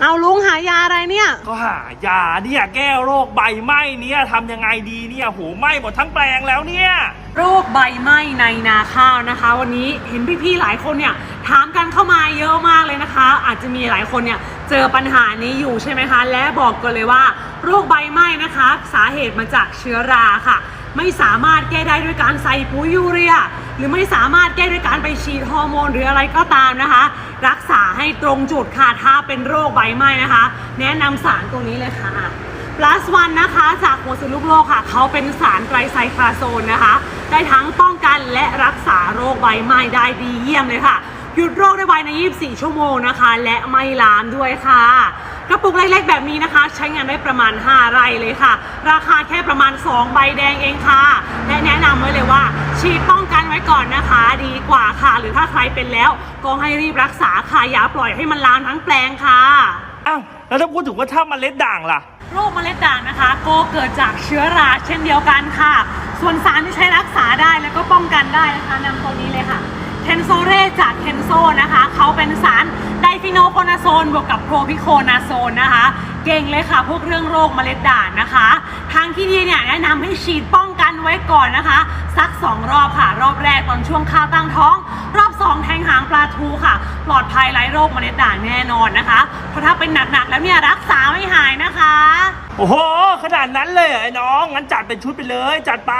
เอาลุงหายาอะไรเนี่ย ก็หายาเนี่ยแก้โรคใบไหม้เนี่ยทำยังไงดีเนี่ยโหไหม้หมดทั้งแปลงแล้วเนี่ยโรคใบไหม้ในนาข้าวนะคะ วันนี้เห็นพี่ๆหลายคนเนี่ยถามกันเข้ามาเยอะมากเลยนะคะ อาจจะมีหลายคนเนี่ยเจอปัญหานี้อยู่ใช่ไหมคะ และบอกกันเลยว่า โรคใบไหม้นะคะ สาเหตุมาจากเชื้อราค่ะ ไม่สามารถแก้ได้ด้วยการใส่ปุ๋ยยูเรีย หรือไม่สามารถแก้ด้วยการไปฉีดฮอร์โมนหรืออะไรก็ตามนะคะ รักษาให้ ตรงจุดค่ะถ้าเป็นโรคใบไหม้นะคะ แนะนำสารตัวนี้เลยค่ะ plus one นะคะจากหัวสุลูกโลกค่ะ เขาเป็นสารไตรไซคลาโซนนะคะ ได้ทั้งป้องกันและรักษาโรคใบไหม้ได้ดีเยี่ยมเลยค่ะ หยุดโรคได้ไวใน 24 ชั่วโมงนะคะ และไม่ลามด้วยค่ะ กระปุกเล็กๆแบบนี้นะคะ ใช้งานได้ประมาณ 5 ไร่เลยค่ะ ราคาแค่ประมาณ 2 ใบแดงเองค่ะ และแนะนำไว้เลยว่า ฉีดป้องกันไว้ก่อนนะคะ ดีกว่าค่ะ เป็นแล้ว ก็ให้รีบรักษาค่ะอย่าปล่อยให้มันลามทั้งแปลงค่ะ อ้าวแล้วถ้าพูดถึงว่าถ้าเมันเล็ดด่างล่ะ โรคเมล็ดด่างนะคะ ก็เกิดจากเชื้อราเช่นเดียวกันค่ะ ส่วนสารที่ใช้รักษาได้แล้วก็ป้องกันได้นะคะนำตัวนี้เลยค่ะเทนโซเรจากเทนโซนะคะ เขาเป็นสารไดฟิโนโคนาโซนบวกกับโพรพิโคนาโซนนะคะ เก่งเลยค่ะพวกเรื่องโรคเมล็ดด่างนะคะ ทางที่ดีเนี่ยแนะนำให้ฉีดป้องกันไว้ก่อนนะคะ สัก 2 รอบค่ะ รอบแรกตอนช่วงข้าวตั้งท้องรอบ องแทงหางปลาทูค่ะ ปลอดภัยไร้โรคเมล็ดด่างแน่นอนนะคะ เพราะถ้าเป็นหนักๆแล้วเนี่ยรักษาไม่หายนะคะ โอ้โห ขนาดนั้นเลยเหรอไอ้น้อง งั้นจัดเป็นชุดไปเลย จัดไป